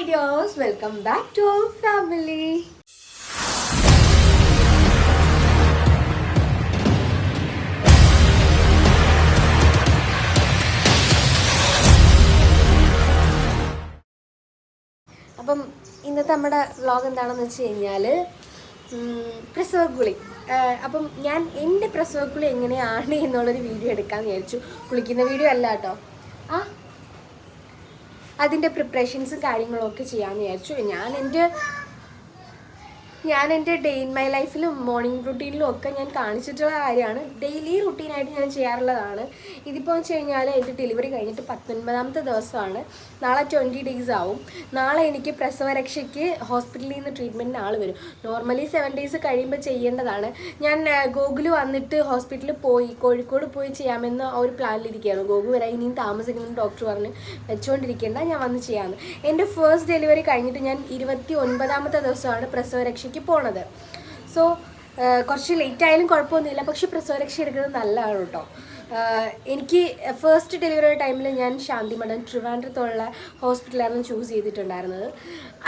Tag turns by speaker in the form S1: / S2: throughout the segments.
S1: Hi dears welcome back to family അപ്പം ഇന്നത്തെ നമ്മുടെ വ്ലോഗ് എന്താണെന്ന് വെച്ച് കഴിഞ്ഞാൽ പ്രസവക്കുളി ആഹ് അപ്പം ഞാൻ എന്റെ പ്രസവക്കുളി എങ്ങനെയാണ് എന്നുള്ളൊരു വീഡിയോ എടുക്കാമെന്ന് വിചാരിച്ചു. കുളിക്കുന്ന വീഡിയോ അല്ല കേട്ടോ. ആ അതിന്റെ പ്രിപ്പറേഷൻസും കാര്യങ്ങളൊക്കെ ചെയ്യാമെന്ന് വിചാരിച്ചു. ഞാൻ എന്റെ ഞാൻ എന്റെ ഡേ ഇൻ മൈ ലൈഫിലും മോർണിംഗ് റുട്ടീനിലും ഒക്കെ ഞാൻ കാണിച്ചിട്ടുള്ള കാര്യമാണ്. ഡെയിലി റുട്ടീനായിട്ട് ഞാൻ ചെയ്യാറുള്ളതാണ്. ഇതിപ്പോൾ വെച്ച് കഴിഞ്ഞാൽ എന്റെ ഡെലിവറി കഴിഞ്ഞിട്ട് പത്തൊൻപതാമത്തെ ദിവസമാണ്. നാളെ ട്വന്റി ഡേയ്സ് ആവും. നാളെ എനിക്ക് പ്രസവരക്ഷയ്ക്ക് ഹോസ്പിറ്റലിൽ നിന്ന് ട്രീറ്റ്മെന്റിന് ആൾ വരും. നോർമലി സെവൻ ഡേയ്സ് കഴിയുമ്പോൾ ചെയ്യേണ്ടതാണ്. ഞാൻ ഗോകുൽ വന്നിട്ട് ഹോസ്പിറ്റലിൽ പോയി കോഴിക്കോട് പോയി ചെയ്യാമെന്ന് ഒരു പ്ലാനിലിരിക്കുകയാണ് ഗോകുൽ വരാൻ ഇനിയും താമസിക്കുന്നു ഡോക്ടർ പറഞ്ഞ് വെച്ചുകൊണ്ടിരിക്കേണ്ട ഞാൻ വന്ന് ചെയ്യാമെന്ന് എന്റെ ഫസ്റ്റ് ഡെലിവറി കഴിഞ്ഞിട്ട് ഞാൻ ഇരുപത്തി ഒൻപതാമത്തെ ദിവസമാണ് പ്രസവരക്ഷയ്ക്ക് പോണത്. സോ കുറച്ച് ലേറ്റ് ആയാലും കുഴപ്പമൊന്നുമില്ല. പക്ഷേ പ്രസവരക്ഷ എടുക്കുന്നത് നല്ലതാണ് കേട്ടോ. എനിക്ക് ഫസ്റ്റ് ഡെലിവറി ടൈമിൽ ഞാൻ ശാന്തി മഠൻ ട്രിവാൻഡ്രത്തുള്ള ഹോസ്പിറ്റലായിരുന്നു ചൂസ് ചെയ്തിട്ടുണ്ടായിരുന്നത്.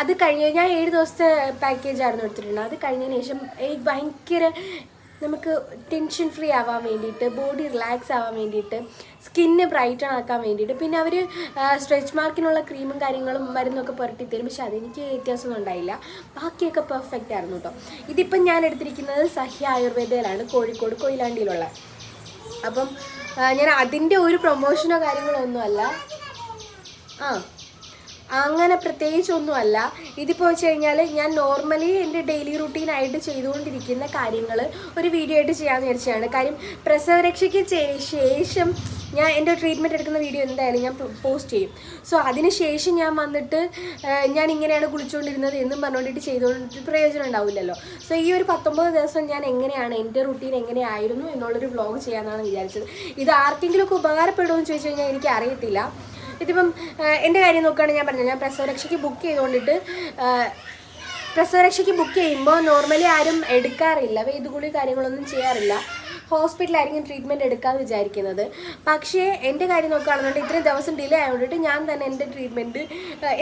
S1: അത് കഴിഞ്ഞ് ഞാൻ ഏഴ് ദിവസത്തെ പാക്കേജ് ആയിരുന്നു എടുത്തിട്ടുള്ളത് അത് കഴിഞ്ഞതിന് ശേഷം എനിക്ക് ഭയങ്കര നമുക്ക് ടെൻഷൻ ഫ്രീ ആവാൻ വേണ്ടിയിട്ട് ബോഡി റിലാക്സ് ആവാൻ വേണ്ടിയിട്ട് സ്കിന്ന് ബ്രൈറ്റൺ ആക്കാൻ വേണ്ടിയിട്ട് പിന്നെ അവർ സ്ട്രെച്ച് മാർക്കിനുള്ള ക്രീമും കാര്യങ്ങളും മരുന്നൊക്കെ പുരട്ടി തരും. പക്ഷെ അതെനിക്ക് വ്യത്യാസമൊന്നും ഉണ്ടായില്ല. ബാക്കിയൊക്കെ പെർഫെക്റ്റ് ആയിരുന്നു കേട്ടോ ഇതിപ്പം ഞാൻ എടുത്തിരിക്കുന്നത് സഹ്യ ആയുർവേദയിലാണ് കോഴിക്കോട് കൊയിലാണ്ടിയിലുള്ള. അപ്പം ഞാൻ അതിന്റെ ഒരു പ്രൊമോഷനോ കാര്യങ്ങളോ ഒന്നുമല്ല. ആ അങ്ങനെ പ്രത്യേകിച്ചൊന്നുമല്ല. ഇതിപ്പോൾ വെച്ച് കഴിഞ്ഞാൽ ഞാൻ നോർമലി എന്റെ ഡെയിലി റുട്ടീനായിട്ട് ചെയ്തുകൊണ്ടിരിക്കുന്ന കാര്യങ്ങൾ ഒരു വീഡിയോ ആയിട്ട് ചെയ്യാമെന്ന് വിചാരിച്ചതാണ്. കാര്യം പ്രസവരക്ഷയ്ക്ക് ശേഷം ഞാൻ എന്റെ ട്രീറ്റ്മെന്റ് എടുക്കുന്ന വീഡിയോ എന്തായാലും ഞാൻ പോസ്റ്റ് ചെയ്യും. സോ അതിന് ശേഷം ഞാൻ വന്നിട്ട് ഞാൻ ഇങ്ങനെയാണ് കുളിച്ചുകൊണ്ടിരുന്നത് എന്നും പറഞ്ഞുകൊണ്ടിട്ട് ചെയ്തുകൊണ്ട് പ്രയോജനം ഉണ്ടാവില്ലല്ലോ. സോ ഈ ഒരു പത്തൊമ്പത് ദിവസം ഞാൻ എങ്ങനെയാണ് എന്റെ റുട്ടീൻ എങ്ങനെയായിരുന്നു എന്നുള്ളൊരു വ്ളോഗ് ചെയ്യാമെന്നാണ് വിചാരിച്ചത്. ഇത് ആർക്കെങ്കിലുമൊക്കെ ഉപകാരപ്പെടുമോ എന്ന് ചോദിച്ചു കഴിഞ്ഞാൽ എനിക്ക് അറിയത്തില്ല ഇതിപ്പം എന്റെ കാര്യം നോക്കുകയാണെങ്കിൽ ഞാൻ പറഞ്ഞത് ഞാൻ പ്രസവരക്ഷയ്ക്ക് ബുക്ക് ചെയ്തുകൊണ്ടിട്ട് പ്രസവരക്ഷയ്ക്ക് ബുക്ക് ചെയ്യുമ്പോൾ നോർമലി ആരും എടുക്കാറില്ല. വേദുകുളി കാര്യങ്ങളൊന്നും ചെയ്യാറില്ല. ഹോസ്പിറ്റലായിരിക്കും ട്രീറ്റ്മെന്റ് എടുക്കാമെന്ന് വിചാരിക്കുന്നത്. പക്ഷേ എന്റെ കാര്യം നോക്കുകയാണെന്നുണ്ടെങ്കിൽ ഇത്രയും ദിവസം ഡിലേ ആയതുകൊണ്ടിട്ട് ഞാൻ തന്നെ എന്റെ ട്രീറ്റ്മെന്റ്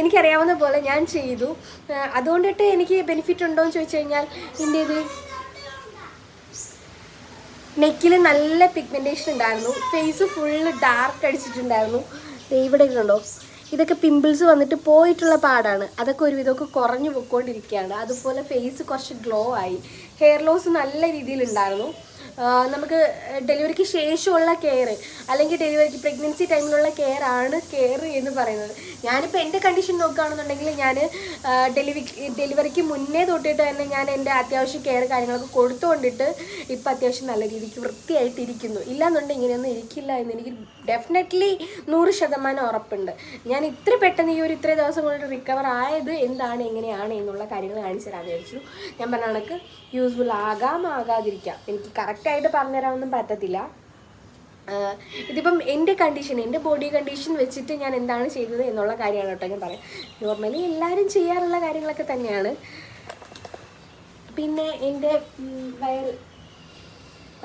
S1: എനിക്കറിയാവുന്ന പോലെ ഞാൻ ചെയ്തു. അതുകൊണ്ടിട്ട് എനിക്ക് ബെനിഫിറ്റ് ഉണ്ടോ എന്ന് ചോദിച്ചു കഴിഞ്ഞാൽ എന്റെ ഇത് നെക്കിൽ നല്ല പിഗ്മെന്റേഷൻ ഉണ്ടായിരുന്നു. ഫേസ് ഫുള്ള് ഡാർക്ക് അടിച്ചിട്ടുണ്ടായിരുന്നു. ഇവിടെ കണ്ടോ? ഇതൊക്കെ പിമ്പിൾസ് വന്നിട്ട് പോയിട്ടുള്ള പാടാണ്. അതൊക്കെ ഒരുവിധമൊക്കെ കുറഞ്ഞു പോയിക്കൊണ്ടിരിക്കുകയാണ് അതുപോലെ ഫേസ് കുറച്ച് ഗ്ലോ ആയി. ഹെയർ ലോസ് നല്ല രീതിയിലുണ്ടായിരുന്നു നമുക്ക് ഡെലിവറിക്ക് ശേഷമുള്ള കെയർ അല്ലെങ്കിൽ ഡെലിവറിക്ക് പ്രഗ്നൻസി ടൈമിലുള്ള കെയർ ആണ് കെയർ എന്ന് പറയുന്നത്. ഞാനിപ്പോൾ എന്റെ കണ്ടീഷൻ നോക്കുകയാണെന്നുണ്ടെങ്കിൽ ഞാൻ ഡെലിവറി ഡെലിവറിക്ക് മുന്നേ തൊട്ടിട്ട് തന്നെ ഞാൻ എന്റെ അത്യാവശ്യം കെയർ കാര്യങ്ങളൊക്കെ കൊടുത്തുകൊണ്ടിട്ട് ഇപ്പം അത്യാവശ്യം നല്ല രീതിക്ക് വൃത്തിയായിട്ട് ഇരിക്കുന്നു ഇല്ലാന്നുണ്ടെങ്കിൽ ഇങ്ങനെയൊന്നും ഇരിക്കില്ല എന്ന് എനിക്ക് ഡെഫിനറ്റ്ലി നൂറ് ശതമാനം ഉറപ്പുണ്ട്. ഞാൻ ഇത്ര പെട്ടെന്ന് ഈ ഒരു ഇത്ര ദിവസം കൊണ്ട് റിക്കവർ ആയത് എന്താണ് എങ്ങനെയാണ് എന്നുള്ള കാര്യങ്ങൾ കാണിച്ചു തരാമെന്ന് വിചാരിച്ചു. ഞാൻ പറഞ്ഞ കണക്ക് യൂസ്ഫുൾ ആകാം ആകാതിരിക്കാം. എനിക്ക് കറക്റ്റായിട്ട് പറഞ്ഞുതരാനൊന്നും പറ്റത്തില്ല. ഇതിപ്പം എന്റെ കണ്ടീഷൻ എന്റെ ബോഡി കണ്ടീഷൻ വെച്ചിട്ട് ഞാൻ എന്താണ് ചെയ്തത് എന്നുള്ള കാര്യമാണ് കേട്ടോ ഞാൻ പറയാം നോർമലി എല്ലാവരും ചെയ്യാറുള്ള കാര്യങ്ങളൊക്കെ തന്നെയാണ്. പിന്നെ എന്റെ വയർ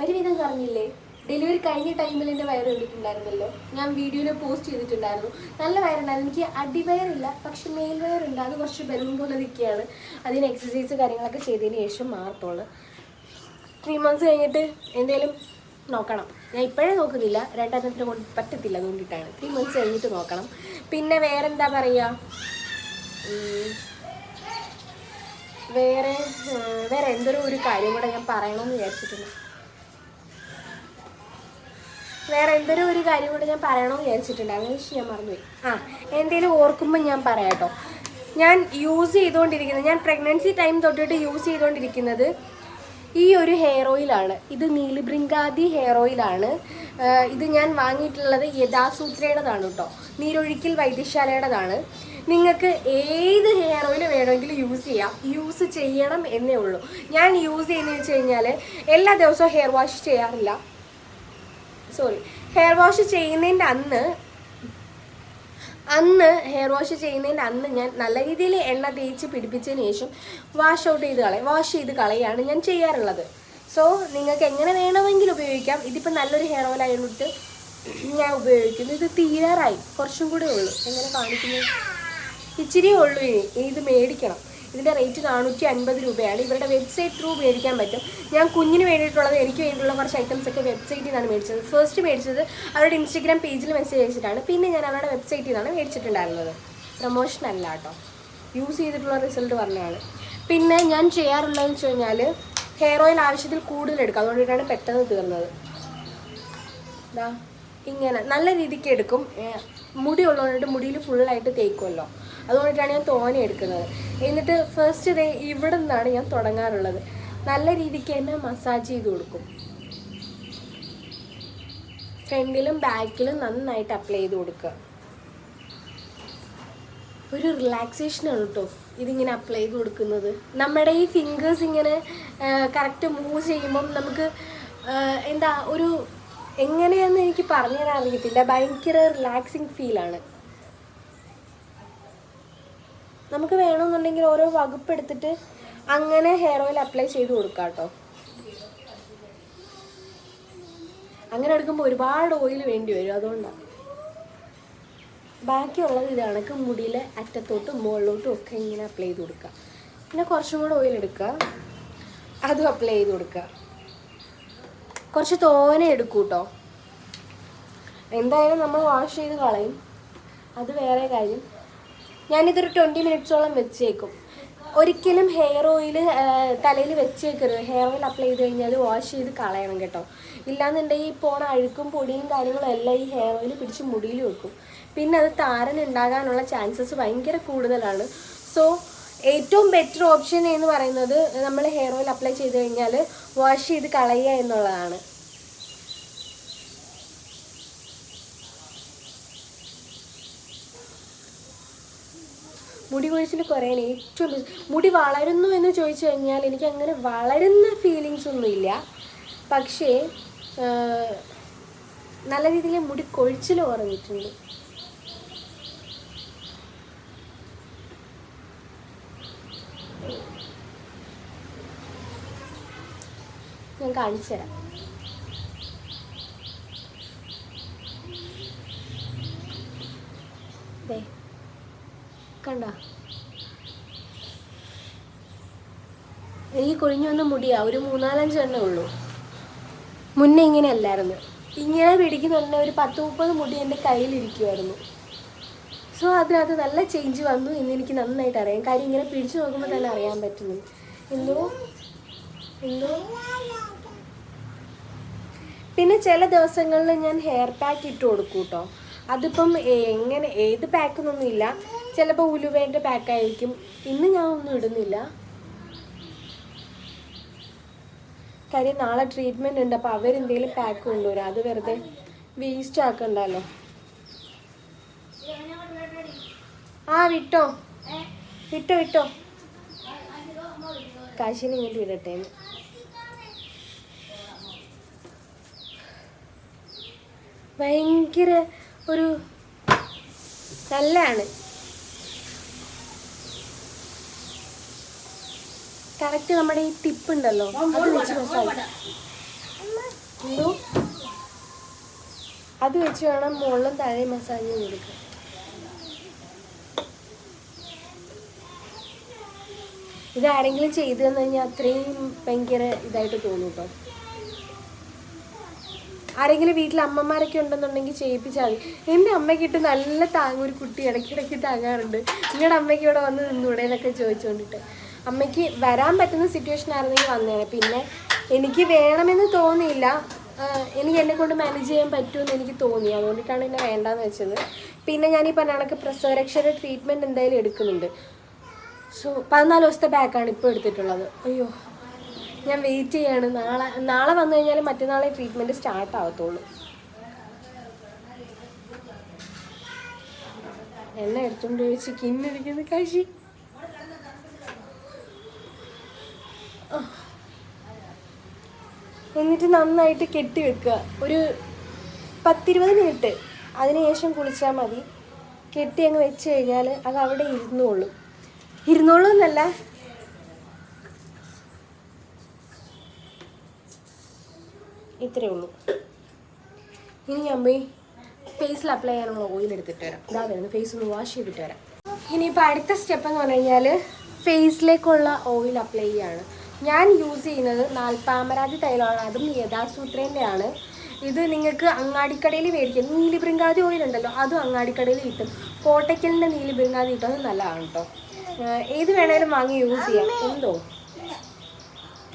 S1: ഒരുവിധം പറഞ്ഞില്ലേ ഡെലിവറി കഴിഞ്ഞ ടൈമിൽ എന്റെ വയറ് കണ്ടിട്ടുണ്ടായിരുന്നല്ലോ. ഞാൻ വീഡിയോയിൽ പോസ്റ്റ് ചെയ്തിട്ടുണ്ടായിരുന്നു. നല്ല വയറുണ്ടായിരുന്നു. എനിക്ക് അടിവയറില്ല പക്ഷെ മേൽ വയറുണ്ട്. അത് കുറച്ച് ബലൂൺ പോലെ നിൽക്കുകയാണ്. അതിന് എക്സസൈസ് കാര്യങ്ങളൊക്കെ ചെയ്തതിന് ശേഷം മാറത്തുള്ളൂ. ത്രീ മന്ത്സ് കഴിഞ്ഞിട്ട് എന്തെങ്കിലും നോക്കണം. ഞാൻ ഇപ്പോഴേ നോക്കുന്നില്ല. രണ്ടാമത്തെ കൊണ്ട് പറ്റത്തില്ല അതുകൊണ്ടിട്ടാണ് ത്രീ മന്ത്സ് കഴിഞ്ഞിട്ട് നോക്കണം. പിന്നെ വേറെ എന്താ പറയുക വേറെ വേറെ എന്തൊരു ഒരു കാര്യം കൂടെ ഞാൻ പറയണമെന്ന് വിചാരിച്ചിട്ടുണ്ട്. വേറെ എന്തൊരു ഒരു കാര്യം കൂടെ ഞാൻ പറയണമെന്ന് വിചാരിച്ചിട്ടുണ്ടായിരുന്നു പക്ഷെ ഞാൻ മറന്നുപോയി. ആ എന്തെങ്കിലും ഓർക്കുമ്പോൾ ഞാൻ പറയാം കേട്ടോ ഞാൻ യൂസ് ചെയ്തുകൊണ്ടിരിക്കുന്നത് ഞാൻ പ്രഗ്നൻസി ടൈം തൊട്ടിട്ട് യൂസ് ചെയ്തുകൊണ്ടിരിക്കുന്നത് ഈ ഒരു ഹെയർ ഓയിലാണ് ഇത് നീലിബ്രിങ്കാതി ഹെയർ ഓയിലാണ് ഇത് ഞാൻ വാങ്ങിയിട്ടുള്ളത് യഥാസൂത്രയുടേതാണ് കേട്ടോ നീരൊഴിക്കൽ വൈദ്യശാലയുടേതാണ്. നിങ്ങൾക്ക് ഏത് ഹെയർ ഓയിൽ വേണമെങ്കിലും യൂസ് ചെയ്യാം. യൂസ് ചെയ്യണം എന്നേ ഉള്ളൂ. ഞാൻ യൂസ് ചെയ്യുന്നത് വെച്ച് കഴിഞ്ഞാൽ എല്ലാ ദിവസവും ഹെയർ വാഷ് ചെയ്യാറില്ല. സോറി ഹെയർ വാഷ് ചെയ്യുന്നതിന്റെ അന്ന് അന്ന് ഹെയർ വാഷ് ചെയ്യുന്നതിന്റെ അന്ന് ഞാൻ നല്ല രീതിയിൽ എണ്ണ തേച്ച് പിടിപ്പിച്ചതിന് ശേഷം വാഷ് ഔട്ട് ചെയ്ത് കളയും വാഷ് ചെയ്ത് കളയാണ് ഞാൻ ചെയ്യാറുള്ളത്. സോ നിങ്ങൾക്ക് എങ്ങനെ വേണമെങ്കിലും ഉപയോഗിക്കാം. ഇതിപ്പോൾ നല്ലൊരു ഹെയർ ഓയിൽ ആയതുകൊണ്ട് ഞാൻ ഉപയോഗിക്കുന്നു. ഇത് തീരാറായി. കുറച്ചും കൂടെ ഉള്ളൂ. എങ്ങനെ കാണിക്കുന്നു? ഇച്ചിരിയേ ഉള്ളൂ ഇനി. ഇത് മേടിക്കണം. ഇതിന്റെ റേറ്റ് നാനൂറ്റി അൻപത് രൂപയാണ്. ഇവരുടെ വെബ്സൈറ്റ് ത്രൂ മേടിക്കാൻ പറ്റും. ഞാൻ കുഞ്ഞിന് വേണ്ടിയിട്ടുള്ളത് എനിക്ക് വേണ്ടിയിട്ടുള്ള കുറച്ച് ഐറ്റംസ് ഒക്കെ വെബ്സൈറ്റിൽ നിന്നാണ് മേടിച്ചത്. ഫസ്റ്റ് മേടിച്ചത് അവരുടെ ഇൻസ്റ്റഗ്രാം പേജിൽ മെസ്സേജ് അയച്ചിട്ടാണ്. പിന്നെ ഞാൻ അവരുടെ വെബ്സൈറ്റിൽ നിന്നാണ് മേടിച്ചിട്ടുണ്ടായിരുന്നത്. പ്രൊമോഷൻ അല്ല കേട്ടോ യൂസ് ചെയ്തിട്ടുള്ള റിസൾട്ട് പറഞ്ഞതാണ്. പിന്നെ ഞാൻ ചെയ്യാറുള്ളതെന്ന് വെച്ച് കഴിഞ്ഞാൽ ഹെയർ ഓയിൽ ആവശ്യത്തിൽ കൂടുതൽ എടുക്കുക അതുകൊണ്ടിട്ടാണ് പെട്ടെന്ന് തീർന്നത്. ഇങ്ങനെ നല്ല രീതിക്ക് എടുക്കും. മുടി ഉള്ളതുകൊണ്ട് മുടിയിൽ ഫുള്ളായിട്ട് തേക്കുമല്ലോ അതുകൊണ്ടിട്ടാണ് ഞാൻ തോനെ എടുക്കുന്നത്. എന്നിട്ട് ഫസ്റ്റ് ഡേ ഇവിടെ നിന്നാണ് ഞാൻ തുടങ്ങാറുള്ളത്. നല്ല രീതിക്ക് തന്നെ മസാജ് ചെയ്ത് കൊടുക്കും. ഫ്രണ്ടിലും ബാക്കിലും നന്നായിട്ട് അപ്ലൈ ചെയ്ത് കൊടുക്കുക. ഒരു റിലാക്സേഷൻ ആണ് കേട്ടോ ഇതിങ്ങനെ അപ്ലൈ ചെയ്ത് കൊടുക്കുന്നത്. നമ്മുടെ ഈ ഫിംഗേഴ്സ് ഇങ്ങനെ കറക്റ്റ് മൂവ് ചെയ്യുമ്പം നമുക്ക് എന്താ ഒരു എങ്ങനെയാണെന്ന് എനിക്ക് പറഞ്ഞു തരാൻ അറിയത്തില്ല. ഭയങ്കര റിലാക്സിങ് ഫീലാണ് നമുക്ക് വേണമെന്നുണ്ടെങ്കിൽ ഓരോ വകുപ്പ് എടുത്തിട്ട് അങ്ങനെ ഹെയർ ഓയിൽ അപ്ലൈ ചെയ്ത് കൊടുക്കാം കേട്ടോ. അങ്ങനെ എടുക്കുമ്പോൾ ഒരുപാട് ഓയിൽ വേണ്ടി വരും അതുകൊണ്ടാണ് ബാക്കിയുള്ളത് ഇത് കണക്ക് മുടിയിലെ അറ്റത്തോട്ടും മുകളിലോട്ടും ഒക്കെ ഇങ്ങനെ അപ്ലൈ ചെയ്ത് കൊടുക്കുക പിന്നെ കുറച്ചും കൂടെ ഓയിൽ എടുക്കുക. അതും അപ്ലൈ ചെയ്ത് കൊടുക്കുക. കുറച്ച് തോനെ എടുക്കൂ കേട്ടോ. എന്തായാലും നമ്മൾ വാഷ് ചെയ്ത് കളയും. അത് വേറെ കാര്യം. ഞാനിതൊരു ട്വന്റി മിനിറ്റ്സോളം വെച്ചേക്കും. ഒരിക്കലും ഹെയർ ഓയിൽ തലയിൽ വെച്ചേക്കരുത്. ഹെയർ ഓയിൽ അപ്ലൈ ചെയ്ത് കഴിഞ്ഞാൽ വാഷ് ചെയ്ത് കളയണം കേട്ടോ. ഇല്ലാന്നുണ്ടെങ്കിൽ ഈ പോണ അഴുക്കും പൊടിയും കാര്യങ്ങളും എല്ലാം ഈ ഹെയർ ഓയിൽ പിടിച്ച് മുടിയിൽ വെക്കും. പിന്നെ അത് താരൻ ഉണ്ടാകാനുള്ള ചാൻസസ് ഭയങ്കര കൂടുതലാണ്. സോ ഏറ്റവും ബെറ്റർ ഓപ്ഷൻ എന്ന് പറയുന്നത് നമ്മൾ ഹെയർ ഓയിൽ അപ്ലൈ ചെയ്ത് കഴിഞ്ഞാൽ വാഷ് ചെയ്ത് കളയുക എന്നുള്ളതാണ്. മുടി കൊഴിച്ചിൽ കുറയാൻ ഏറ്റവും മുടി വളരുന്നു എന്ന് ചോദിച്ചു കഴിഞ്ഞാൽ എനിക്ക് അങ്ങനെ വളരുന്ന ഫീലിങ്സ് ഒന്നുമില്ല പക്ഷേ നല്ല രീതിയിൽ മുടി കൊഴിച്ചിൽ കുറഞ്ഞിട്ടുണ്ട്. ഞാൻ കാണിച്ചു തരാം. കണ്ട? എനിക്ക് കൊഴിഞ്ഞു വന്ന മുടിയാ. ഒരു മൂന്നാലഞ്ച് എണ്ണേ ഉള്ളൂ. മുന്നേ ഇങ്ങനെ അല്ലായിരുന്നു. ഇങ്ങനെ പിടിക്കുന്നുണ്ടെ ഒരു പത്ത് മുപ്പത് മുടി എന്റെ കയ്യിലിരിക്കുമായിരുന്നു സോ അതിനകത്ത് നല്ല ചേഞ്ച് വന്നു എന്ന് എനിക്ക് നന്നായിട്ട് അറിയാം. കാര്യം ഇങ്ങനെ പിടിച്ചു നോക്കുമ്പോൾ തന്നെ അറിയാൻ പറ്റുന്നു. എന്തോ? എന്തോ? പിന്നെ ചില ദിവസങ്ങളിൽ ഞാൻ ഹെയർ പാക്ക് ഇട്ട് കൊടുക്കും അതിപ്പം എങ്ങനെ ഏത് പാക്കെന്നൊന്നും ഇല്ല ചിലപ്പോൾ ഉലുവേന്റെ പാക്കായിരിക്കും ഇന്ന് ഞാൻ ഒന്നും ഇടുന്നില്ല. കാര്യം നാളെ ട്രീറ്റ്മെന്റ് ഉണ്ട് അപ്പോൾ അവരെന്തെങ്കിലും പാക്ക് കൊണ്ടുവരാം. അത് വെറുതെ വേസ്റ്റ് ആക്കണ്ടല്ലോ. ആ വിട്ടോ. വിട്ടോ വിട്ടോ. കാശിനെ ഇങ്ങോട്ട് വിടട്ടെ. ഭയങ്കര ഒരു നല്ലതാണ്. കറക്റ്റ് നമ്മുടെ ഈ ടിപ്പ് ഉണ്ടല്ലോ. അത് വെച്ച് എന്തോ? അത് വെച്ച് വേണം മുകളിലും താഴെ മസാജ് ചെയ്ത് കൊടുക്കാൻ. ഇത് ആരെങ്കിലും ചെയ്തു തന്നു കഴിഞ്ഞാൽ അത്രയും ഭയങ്കര ഇതായിട്ട് തോന്നും കേട്ടോ ആരെങ്കിലും വീട്ടിൽ അമ്മമാരൊക്കെ ഉണ്ടെന്നുണ്ടെങ്കിൽ ചെയ്യിപ്പിച്ചാൽ മതി. എന്റെ അമ്മയ്ക്കിട്ട് നല്ല താങ്ങും ഒരു കുട്ടി ഇടയ്ക്കിടയ്ക്ക് താങ്ങാറുണ്ട്. നിങ്ങളുടെ അമ്മയ്ക്ക് ഇവിടെ വന്ന് നിന്നൂടെ എന്നൊക്കെ ചോദിച്ചുകൊണ്ടിട്ട് അമ്മയ്ക്ക് വരാൻ പറ്റുന്ന സിറ്റുവേഷൻ ആയിരുന്നെങ്കിൽ വന്നേനെ. പിന്നെ എനിക്ക് വേണമെന്ന് തോന്നിയില്ല. എനിക്ക് എന്നെ കൊണ്ട് മാനേജ് ചെയ്യാൻ പറ്റുമെന്ന് എനിക്ക് തോന്നി. അതുകൊണ്ടിട്ടാണ് എന്നെ വേണ്ടാന്ന് വെച്ചത്. പിന്നെ ഞാൻ ഈ പറഞ്ഞ കണക്ക് പ്രസവരക്ഷയുടെ ട്രീറ്റ്മെന്റ് എന്തായാലും എടുക്കുന്നുണ്ട്. സോ പതിനാല് ദിവസത്തെ ബാക്കാണ് ഇപ്പോൾ എടുത്തിട്ടുള്ളത്. അയ്യോ ഞാൻ വെയിറ്റ് ചെയ്യാണ്. നാളെ നാളെ വന്നു കഴിഞ്ഞാൽ മറ്റന്നാളെ ട്രീറ്റ്മെന്റ് സ്റ്റാർട്ട് ആവത്തുള്ളൂ. എന്നെ എടുത്തുകൊണ്ട് ചോദിച്ച് കിന്നിരിക്കുന്ന കഴിച്ച്. എന്നിട്ട് നന്നായിട്ട് കെട്ടി വെക്കുക. ഒരു പത്തിരുപത് മിനിറ്റ്. അതിനുശേഷം കുളിച്ചാൽ മതി. കെട്ടി അങ്ങ് വെച്ച് കഴിഞ്ഞാൽ അത് അവിടെ ഇരുന്നോളും. ഇരുന്നോളൂ എന്നല്ല. ഇത്രേ ഉള്ളൂ. ഇനി പോയി ഫേസിൽ അപ്ലൈ ചെയ്യാനുള്ള ഓയിൽ എടുത്തിട്ട് വരാം. ഇതാ വരുന്നത് ഫേസ് ഒന്ന് വാഷ് ചെയ്തിട്ട് വരാം. ഇനിയിപ്പോൾ അടുത്ത സ്റ്റെപ്പ് എന്ന് പറഞ്ഞു കഴിഞ്ഞാൽ ഫേസിലേക്കുള്ള ഓയിൽ അപ്ലൈ ചെയ്യാണ്. ഞാൻ യൂസ് ചെയ്യുന്നത് നാൽപ്പാമരാതി തൈലമാണ്. അതും യഥാസൂത്രേന്റെ ആണ് ഇത് നിങ്ങൾക്ക് അങ്ങാടിക്കടയിൽ മേടിക്കാം. നീലിബൃങ്കാതി ഓയിൽ ഉണ്ടല്ലോ അതും അങ്ങാടിക്കടയിൽ കിട്ടും. കോട്ടയ്ക്കലിന്റെ നീലിബൃങ്കാതി കിട്ടും. അത് നല്ലതാണ് കേട്ടോ ഏത് വേണേലും വാങ്ങി യൂസ് ചെയ്യാം. എന്തോ?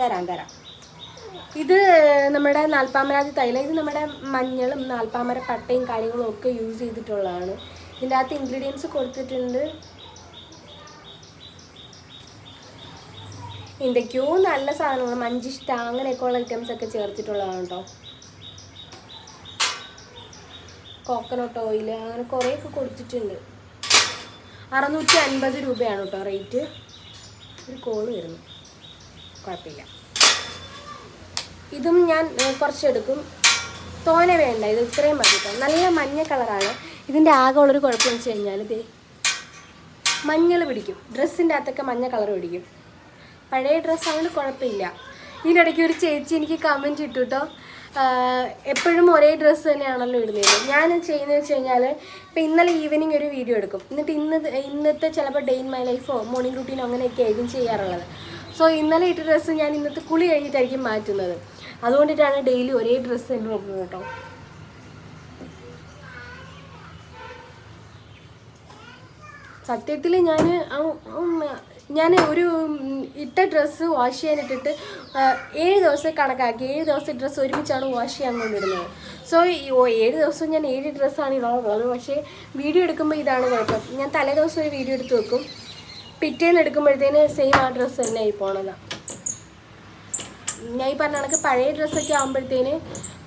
S1: തരാം തരാം. ഇത് നമ്മുടെ നാൽപ്പാമരാതി തൈലം ഇത് നമ്മുടെ മഞ്ഞളും നാൽപ്പാമര പട്ടയും കാര്യങ്ങളും ഒക്കെ യൂസ് ചെയ്തിട്ടുള്ളതാണ്. ഇതിന്റെ അകത്ത് ഇൻഗ്രീഡിയൻസ് കൊടുത്തിട്ടുണ്ട്. എന്തൊക്കെയോ നല്ല സാധനങ്ങൾ മഞ്ചിഷ്ട അങ്ങനെയൊക്കെ ഉള്ള ഐറ്റംസ് ഒക്കെ ചേർത്തിട്ടുള്ളതാണ് കേട്ടോ കോക്കനട്ട് ഓയിൽ അങ്ങനെ കുറേയൊക്കെ കൊടുത്തിട്ടുണ്ട്. അറുന്നൂറ്റി അൻപത് രൂപയാണ് കേട്ടോ റേറ്റ് ഒരു കോൾ വരുന്നു. കുഴപ്പമില്ല ഇതും ഞാൻ കുറച്ച് കുറച്ചെടുക്കും. തോനെ വേണ്ട ഇത് ഇത്രയും മതി നല്ല മഞ്ഞ കളറാണ്. ഇതിന്റെ ആകെ ഉള്ളൊരു കുഴപ്പമെന്ന് വെച്ച് കഴിഞ്ഞാൽ ഇത് മഞ്ഞൾ പിടിക്കും. ഡ്രസ്സിന്റെ അകത്തൊക്കെ മഞ്ഞ കളർ പിടിക്കും. പഴയ ഡ്രസ്സ് ആയതുകൊണ്ട് കുഴപ്പമില്ല ഇതിനിടയ്ക്ക് ഒരു ചേച്ചി എനിക്ക് കമന്റ് ഇട്ടു കേട്ടോ എപ്പോഴും ഒരേ ഡ്രസ്സ് തന്നെയാണല്ലോ ഇടുന്നത്. ഞാൻ ചെയ്യുന്നത് വെച്ച് കഴിഞ്ഞാൽ ഇപ്പം ഇന്നലെ ഈവനിങ് ഒരു വീഡിയോ എടുക്കും. എന്നിട്ട് ഇന്ന് ഇന്നത്തെ ചിലപ്പോൾ ഡേ ഇൻ മൈ ലൈഫോ മോർണിംഗ് റുട്ടീനോ അങ്ങനെയൊക്കെ ആയിരിക്കും ചെയ്യാറുള്ളത്. സോ ഇന്നലെ ഇട്ട ഡ്രസ്സ് ഞാൻ ഇന്നത്തെ കുളി കഴിഞ്ഞിട്ടായിരിക്കും മാറ്റുന്നത്. അതുകൊണ്ടിട്ടാണ് ഡെയിലി ഒരേ ഡ്രസ്സ് തന്നെ നോക്കുന്നത് കേട്ടോ. സത്യത്തിൽ ഞാൻ ഞാൻ ഒരു ഇട്ട ഡ്രസ്സ് വാഷ് ചെയ്യാനിട്ടിട്ട് ഏഴ് ദിവസം കണക്കാക്കി. ഏഴ് ദിവസം ഡ്രസ്സ് ഒരുമിച്ചാണ് വാഷ് ചെയ്യാൻ കൊണ്ടിരുന്നത് സോ ഏഴ് ദിവസം ഞാൻ ഏഴ് ഡ്രസ്സാണ് ഇടാറുള്ളത്. പക്ഷേ വീഡിയോ എടുക്കുമ്പോൾ ഇതാണ് കുഴപ്പം. ഞാൻ തലേ ദിവസം ഒരു വീഡിയോ എടുത്ത് വെക്കും. പിറ്റേന്ന് എടുക്കുമ്പോഴത്തേന് സെയിം ആ ഡ്രസ്സ് തന്നെ ആയി പോണതാണ് ഞാൻ ഈ പറഞ്ഞ കണക്ക് പഴയ ഡ്രസ്സൊക്കെ ആകുമ്പോഴത്തേന്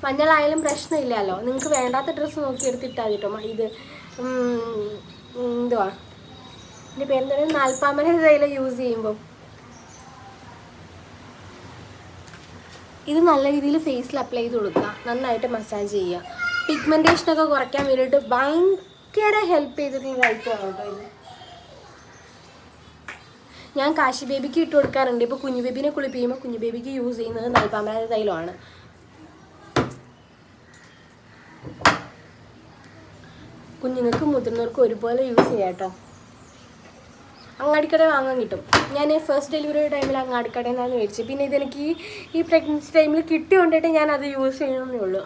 S1: മഞ്ഞളായാലും പ്രശ്നമില്ലല്ലോ. നിങ്ങൾക്ക് വേണ്ടാത്ത ഡ്രസ്സ് നോക്കി എടുത്തിട്ടാൽ കേട്ടോ. ഇത് എന്തുവാ? എന്റെ തന്നെ നാൽപ്പാമന തൈല യൂസ് ചെയ്യുമ്പോൾ ഇത് നല്ല രീതിയിൽ ഫേസിൽ അപ്ലൈ ചെയ്ത് കൊടുക്കുക. നന്നായിട്ട് മസാജ് ചെയ്യുക. പിഗ്മെന്റേഷനൊക്കെ കുറയ്ക്കാൻ വേണ്ടിയിട്ട് ഭയങ്കര ഹെൽപ്പ് ചെയ്തിട്ടുള്ള ഐറ്റമാണ് കേട്ടോ ഇത്. ഞാൻ കാശി ബേബിക്ക് ഇട്ട് കൊടുക്കാറുണ്ട്. ഇപ്പോൾ കുഞ്ഞു ബേബിനെ കുളിപ്പിക്കുമ്പോൾ കുഞ്ഞു ബേബിക്ക് യൂസ് ചെയ്യുന്നത് നൽപ്പാമരാതി തൈലമാണ് കുഞ്ഞുങ്ങൾക്കും മുതിർന്നവർക്കും ഒരുപോലെ യൂസ് ചെയ്യാം കേട്ടോ. അങ്ങാടിക്കട വാങ്ങാൻ കിട്ടും. ഞാൻ ഫസ്റ്റ് ഡെലിവറി ടൈമിൽ അങ്ങാടിക്കടയിൽ നിന്നാണ് മേടിച്ചത്. പിന്നെ ഇതെനിക്ക് ഈ പ്രഗ്നൻസി ടൈമിൽ കിട്ടിയോണ്ടിട്ട് ഞാൻ അത് യൂസ് ചെയ്യണമെന്നേ ഉള്ളൂ.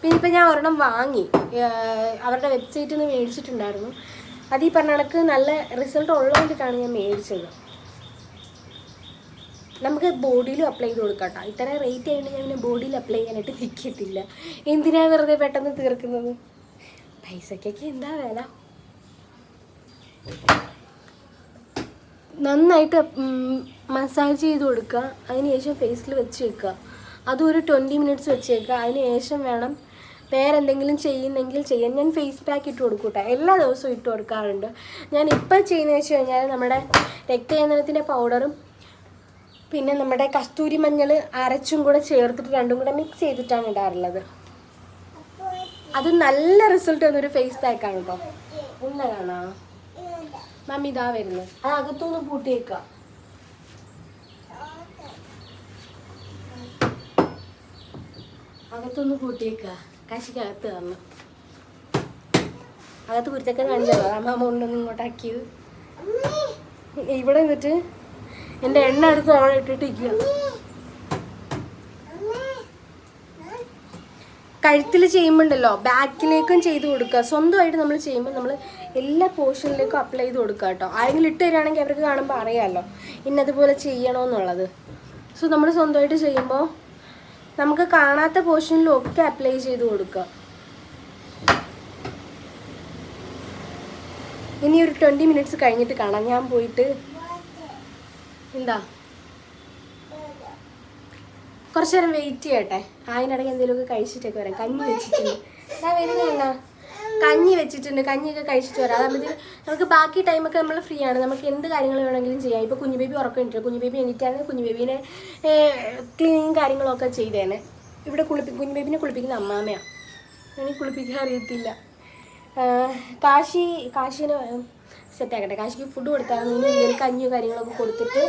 S1: പിന്നെ ഇപ്പം ഞാൻ ഒരെണ്ണം വാങ്ങി. അവരുടെ വെബ്സൈറ്റിൽ നിന്ന് മേടിച്ചിട്ടുണ്ടായിരുന്നു. അത് ഈ പറഞ്ഞ കണക്ക് നല്ല റിസൾട്ട് ഉള്ളതുകൊണ്ടിട്ടാണ് ഞാൻ മേടിച്ചത്. നമുക്ക് ബോഡിയിലും അപ്ലൈ ചെയ്ത് കൊടുക്കാം കേട്ടോ ഇത്ര റേറ്റ് ആയതുകൊണ്ട് ഞാൻ പിന്നെ ബോഡിയിൽ അപ്ലൈ ചെയ്യാനായിട്ട് നിൽക്കത്തില്ല എന്തിനാണ് വെറുതെ പെട്ടെന്ന് തീർക്കുന്നത്? പൈസക്കൊക്കെ എന്താ വില? നന്നായിട്ട് മസാജ് ചെയ്ത് കൊടുക്കുക. അതിനുശേഷം ഫേസിൽ വെച്ച് വെക്കുക. അതും ഒരു ട്വന്റി മിനിറ്റ്സ് വെച്ചേക്കുക അതിനുശേഷം വേണം വേറെ എന്തെങ്കിലും ചെയ്യുന്നെങ്കിൽ ചെയ്യാൻ. ഞാൻ ഫേസ് പാക്ക് ഇട്ട് കൊടുക്കൂട്ടെ എല്ലാ ദിവസവും ഇട്ട് കൊടുക്കാറുണ്ട്. ഞാൻ ഇപ്പം ചെയ്യുന്നത് വെച്ച് കഴിഞ്ഞാൽ നമ്മുടെ രക്തചന്ദനത്തിന്റെ പൗഡറും പിന്നെ നമ്മുടെ കസ്തൂരി മഞ്ഞൾ അരച്ചും കൂടെ ചേർത്തിട്ട് രണ്ടും കൂടെ മിക്സ് ചെയ്തിട്ടാണ് ഇടാറുള്ളത്. അത് നല്ല റിസൾട്ട് തന്നൊരു ഫേസ് പാക്കാണ് കേട്ടോ ഉള്ളതാണോ? മമ്മി ഇതാ വരുന്നത് അത് അകത്തൊന്ന് പൂട്ടിയേക്കാം. അകത്തൊന്ന് പൂട്ടിയേക്ക. കശിക്കകത്ത് തന്നു അകത്ത് കുരുത്തൊക്കെ കാണിച്ചതോ. അമ്മ കൊണ്ടൊന്നും ഇങ്ങോട്ടാക്കിയത്. ഇവിടെ നിന്നിട്ട് എന്റെ എണ്ണ എടുത്ത് അവിടെ ഇട്ടിട്ടിരിക്കുക കഴുത്തിൽ ചെയ്യുമ്പോണ്ടല്ലോ? ബാക്കിലേക്കും ചെയ്ത് കൊടുക്കുക. സ്വന്തമായിട്ട് നമ്മൾ ചെയ്യുമ്പോൾ നമ്മൾ എല്ലാ പോർഷനിലേക്കും അപ്ലൈ ചെയ്ത് കൊടുക്കുക കേട്ടോ ആരെങ്കിലും ഇട്ട് തരികയാണെങ്കിൽ അവർക്ക് കാണുമ്പോൾ അറിയാമല്ലോ ഇന്നതുപോലെ ചെയ്യണമെന്നുള്ളത് സോ നമ്മൾ സ്വന്തമായിട്ട് ചെയ്യുമ്പോൾ നമുക്ക് കാണാത്ത പോർഷനിലും ഒക്കെ അപ്ലൈ ചെയ്ത് കൊടുക്കുക ഇനി ഒരു ട്വന്റി മിനിറ്റ്സ് കഴിഞ്ഞിട്ട് കാണാം. ഞാൻ പോയിട്ട് എന്താ? കുറച്ച് നേരം വെയിറ്റ് ചെയ്യട്ടെ. അതിനിടയ്ക്ക് എന്തെങ്കിലുമൊക്കെ കഴിച്ചിട്ടൊക്കെ വരാം. കഞ്ഞി വെച്ചിട്ടുണ്ട്. ഞാൻ വരുന്നില്ല കഞ്ഞി വെച്ചിട്ടുണ്ട് കഞ്ഞിയൊക്കെ കഴിച്ചിട്ട് വരാം. അതാകുമ്പോഴത്തേക്കും നമുക്ക് ബാക്കി ടൈമൊക്കെ നമ്മൾ ഫ്രീ ആണ്. നമുക്ക് എന്ത് കാര്യങ്ങൾ വേണമെങ്കിലും ചെയ്യാം. ഇപ്പോൾ കുഞ്ഞു ബേബി ഉറക്കമിട്ട് കുഞ്ഞു ബേബി എണീറ്റാണെങ്കിൽ കുഞ്ഞു ബേബീനെ ക്ലീനിങ് കാര്യങ്ങളൊക്കെ ചെയ്തേനെ. ഇവിടെ കുളിപ്പി കുഞ്ഞു ബേബിനെ കുളിപ്പിക്കുന്ന അമ്മാമ്മയാണ് എനിക്ക് കുളിപ്പിക്കാൻ അറിയത്തില്ല. കാശി കാശിനെ സെറ്റാക്കട്ടെ കാശിക്ക് ഫുഡ് കൊടുത്തായിരുന്നു. ഇനി കഞ്ഞിയോ കാര്യങ്ങളൊക്കെ കൊടുത്തിട്ട്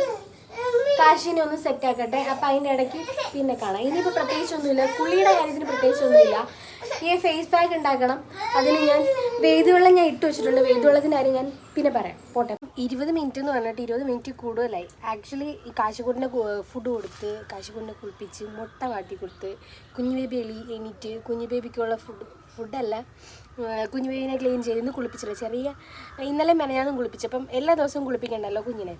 S1: കാശിനെ ഒന്ന് സെറ്റ് ആക്കട്ടെ. അപ്പം അതിന്റെ ഇടയ്ക്ക് പിന്നെ കാണാം. ഇനിയിപ്പോൾ പ്രത്യേകിച്ചൊന്നുമില്ല. പുള്ളിയുടെ കാര്യത്തിന് പ്രത്യേകിച്ചൊന്നുമില്ല. ഈ ഫേസ് പാക്ക് ഉണ്ടാക്കണം. അതിന് ഞാൻ വേദുവെള്ളം ഞാൻ ഇട്ട് വെച്ചിട്ടുണ്ട്. വേദിവെള്ളത്തിന്റെ കാര്യം ഞാൻ പിന്നെ പറയാം. പോട്ടെ. ഇരുപത് മിനിറ്റ് എന്ന് പറഞ്ഞിട്ട് ഇരുപത് മിനിറ്റ് കൂടുതലായി. ആക്ച്വലി ഈ കാശിക്കൂട്ടിനെ ഫുഡ് കൊടുത്ത് കാശിക്കൂടിനെ കുളിപ്പിച്ച് മുട്ട വാട്ടി കൊടുത്ത് കുഞ്ഞു ബേബി എളി എണീറ്റ് കുഞ്ഞു ബേബിക്കുള്ള ഫുഡ് ഫുഡല്ല കുഞ്ഞു ബേബിനെ ക്ലീൻ ചെയ്ത് കുളിപ്പിച്ചില്ല. ചെറിയ ഇന്നലെ മെനഞ്ഞാന്നും കുളിപ്പിച്ചപ്പം എല്ലാ ദിവസവും കുളിപ്പിക്കണ്ടല്ലോ കുഞ്ഞിനെ?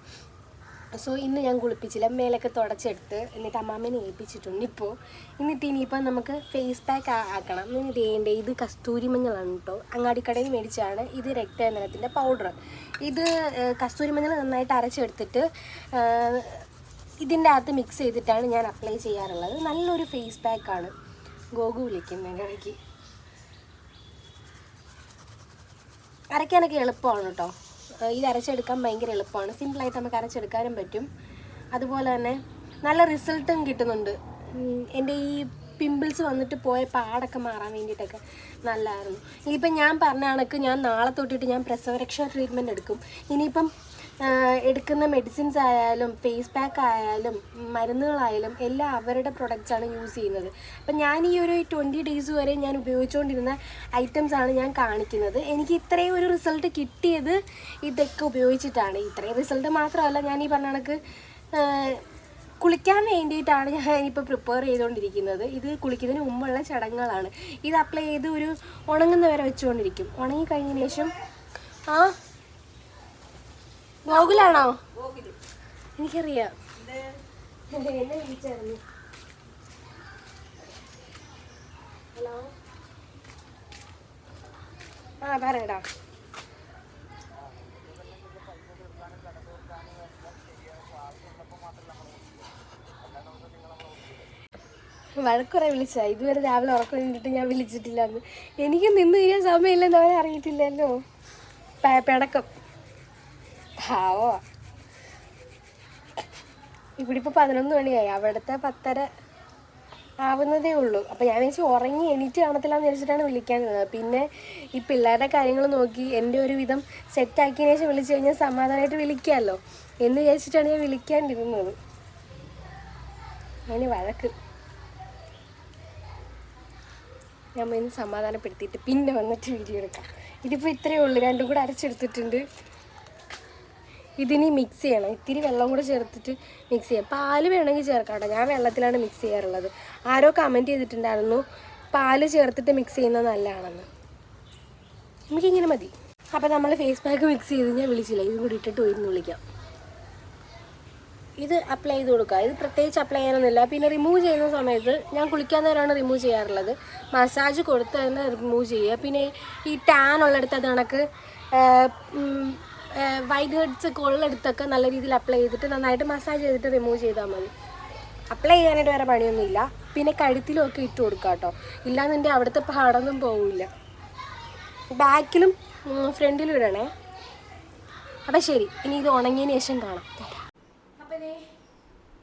S1: സോ ഇന്ന് ഞാൻ കുളിപ്പിച്ചില്ല. മേലൊക്കെ തുടച്ചെടുത്ത് എന്നിട്ട് അമ്മാമ്മേനെ ഏൽപ്പിച്ചിട്ടുണ്ട്. ഇപ്പോൾ എന്നിട്ട് ഇനിയിപ്പോൾ നമുക്ക് ഫേസ് പാക്ക് ആക്കണം. ഇനി ഇതേണ്ട ഇത് കസ്തൂരി മഞ്ഞളാണ് കേട്ടോ അങ്ങാടിക്കടയിൽ മേടിച്ചാണ് ഇത് രക്തചന്ദനത്തിന്റെ പൗഡർ ഇത് കസ്തൂരി മഞ്ഞൾ നന്നായിട്ട് അരച്ചെടുത്തിട്ട് ഇതിന്റെ അകത്ത് മിക്സ് ചെയ്തിട്ടാണ് ഞാൻ അപ്ലൈ ചെയ്യാറുള്ളത്. നല്ലൊരു ഫേസ് പാക്കാണ് ഗോഗു വിളിക്കുന്നതിന്റെ ഇടയ്ക്ക് അരയ്ക്കാനൊക്കെ എളുപ്പമാണ് കേട്ടോ ഇത് അരച്ചെടുക്കാൻ ഭയങ്കര എളുപ്പമാണ്. സിമ്പിളായിട്ട് നമുക്ക് അരച്ചെടുക്കാനും പറ്റും. അതുപോലെ തന്നെ നല്ല റിസൾട്ടും കിട്ടുന്നുണ്ട്. എന്റെ ഈ പിമ്പിൾസ് വന്നിട്ട് പോയ പാടൊക്കെ മാറാൻ വേണ്ടിയിട്ടൊക്കെ നല്ലതായിരുന്നു. ഇനിയിപ്പം ഞാൻ പറഞ്ഞ കണക്ക് ഞാൻ നാളെ തൊട്ടിട്ട് ഞാൻ പ്രസവരക്ഷ ട്രീറ്റ്മെന്റ് എടുക്കും. ഇനിയിപ്പം എടുക്കുന്ന മെഡിസിൻസ് ആയാലും ഫേസ് പാക്ക് ആയാലും മരുന്നുകളായാലും എല്ലാം അവരുടെ പ്രൊഡക്റ്റ്സാണ് യൂസ് ചെയ്യുന്നത്. അപ്പം ഞാൻ ഈ ഒരു ട്വന്റി ഡേയ്സ് വരെ ഞാൻ ഉപയോഗിച്ചുകൊണ്ടിരുന്ന ഐറ്റംസ് ആണ് ഞാൻ കാണിക്കുന്നത്. എനിക്ക് ഇത്രയും ഒരു റിസൾട്ട് കിട്ടിയത് ഇതൊക്കെ ഉപയോഗിച്ചിട്ടാണ്. ഇത്രയും റിസൾട്ട് മാത്രമല്ല ഞാൻ ഈ പറഞ്ഞ കണക്ക് കുളിക്കാൻ വേണ്ടിയിട്ടാണ് ഞാൻ ഇപ്പോൾ പ്രിപ്പയർ ചെയ്തുകൊണ്ടിരിക്കുന്നത്. ഇത് കുളിക്കുന്നതിന് മുമ്പുള്ള ചടങ്ങുകളാണ്. ഇത് അപ്ലൈ ചെയ്ത് ഒരു ഉണങ്ങുന്ന വരെ വെച്ചുകൊണ്ടിരിക്കും. ഉണങ്ങി കഴിഞ്ഞതിന് ശേഷം ആ ഗോകുലാണോ എനിക്കറിയാം. എന്നെ വിളിച്ചായിരുന്നു. ഹലോ? ആ പറയടാ. വഴക്കുറെ വിളിച്ച. ഇതുവരെ രാവിലെ ഉറക്കം നിന്നിട്ട് ഞാൻ വിളിച്ചിട്ടില്ല എന്ന് എനിക്ക് നിന്ന് കഴിയാൻ സമയമില്ലെന്ന് അവനെ അറിയത്തില്ലല്ലോ. പടക്കം പാവോ ഇവിടെ ഇപ്പോൾ പതിനൊന്ന് മണിയായി. അവിടുത്തെ പത്തര ആവുന്നതേ ഉള്ളൂ. അപ്പോൾ ഞാൻ വെച്ച് ഉറങ്ങി എണീറ്റ് കാണത്തില്ല എന്ന് വിചാരിച്ചിട്ടാണ് വിളിക്കാൻ പിന്നെ ഈ പിള്ളേരുടെ കാര്യങ്ങൾ നോക്കി എന്റെ ഒരു വിധം സെറ്റാക്കിയതിനു ശേഷം വിളിച്ചു കഴിഞ്ഞാൽ സമാധാനമായിട്ട് വിളിക്കാമല്ലോ എന്ന് വിചാരിച്ചിട്ടാണ് ഞാൻ വിളിക്കാണ്ടിരുന്നത്. അതിന് വഴക്ക്. ഞാൻ സമാധാനപ്പെടുത്തിയിട്ട് പിന്നെ വന്നിട്ട് വീഡിയോ എടുക്കാം. ഇതിപ്പോൾ ഇത്രയേ ഉള്ളൂ. രണ്ടും കൂടെ അരച്ചെടുത്തിട്ടുണ്ട്. ഇതിനി മിക്സ് ചെയ്യണം. ഇത്തിരി വെള്ളം കൂടെ ചേർത്തിട്ട് മിക്സ് ചെയ്യാം. പാൽ വേണമെങ്കിൽ ചേർക്കാം കേട്ടോ. ഞാൻ വെള്ളത്തിലാണ് മിക്സ് ചെയ്യാറുള്ളത്. ആരോ കമന്റ് ചെയ്തിട്ടുണ്ടായിരുന്നു പാൽ ചേർത്തിട്ട് മിക്സ് ചെയ്യുന്നത് നല്ലതാണെന്ന്. നമുക്കിങ്ങനെ മതി. അപ്പോൾ നമ്മൾ ഫേസ് പാക്ക് മിക്സ് ചെയ്ത് ഞാൻ വിളിച്ചില്ല. ഇതും കൂടി ഇട്ടിട്ട് പോയിരുന്നു വിളിക്കാം. ഇത് അപ്ലൈ ചെയ്ത് കൊടുക്കുക ഇത് പ്രത്യേകിച്ച് അപ്ലൈ ചെയ്യാനൊന്നുമില്ല. പിന്നെ റിമൂവ് ചെയ്യുന്ന സമയത്ത് ഞാൻ കുളിക്കാൻ നേരമാണ് റിമൂവ് ചെയ്യാറുള്ളത്. മസാജ് കൊടുത്ത് തന്നെ റിമൂവ് ചെയ്യുക. പിന്നെ ഈ ടാൻ ഉള്ളിടത്ത് അത് കണക്ക് വൈറ്റ് ഹെഡ്സ് കൊള്ളെടുത്തൊക്കെ നല്ല രീതിയിൽ അപ്ലൈ ചെയ്തിട്ട് നന്നായിട്ട് മസാജ് ചെയ്തിട്ട് റിമൂവ് ചെയ്താൽ മതി. അപ്ലൈ ചെയ്യാനായിട്ട് വേറെ പണിയൊന്നുമില്ല. പിന്നെ കഴുത്തിലും ഒക്കെ ഇട്ട് കൊടുക്കുക കേട്ടോ ഇല്ലാന്നുണ്ടെങ്കിൽ അവിടുത്തെ പാടൊന്നും പോവില്ല. ബാക്കിലും ഫ്രണ്ടിലും ഇടണേ. അപ്പം ശരി ഇനി ഇത് ഉണങ്ങിയതിന് ശേഷം കാണാം. അപ്പം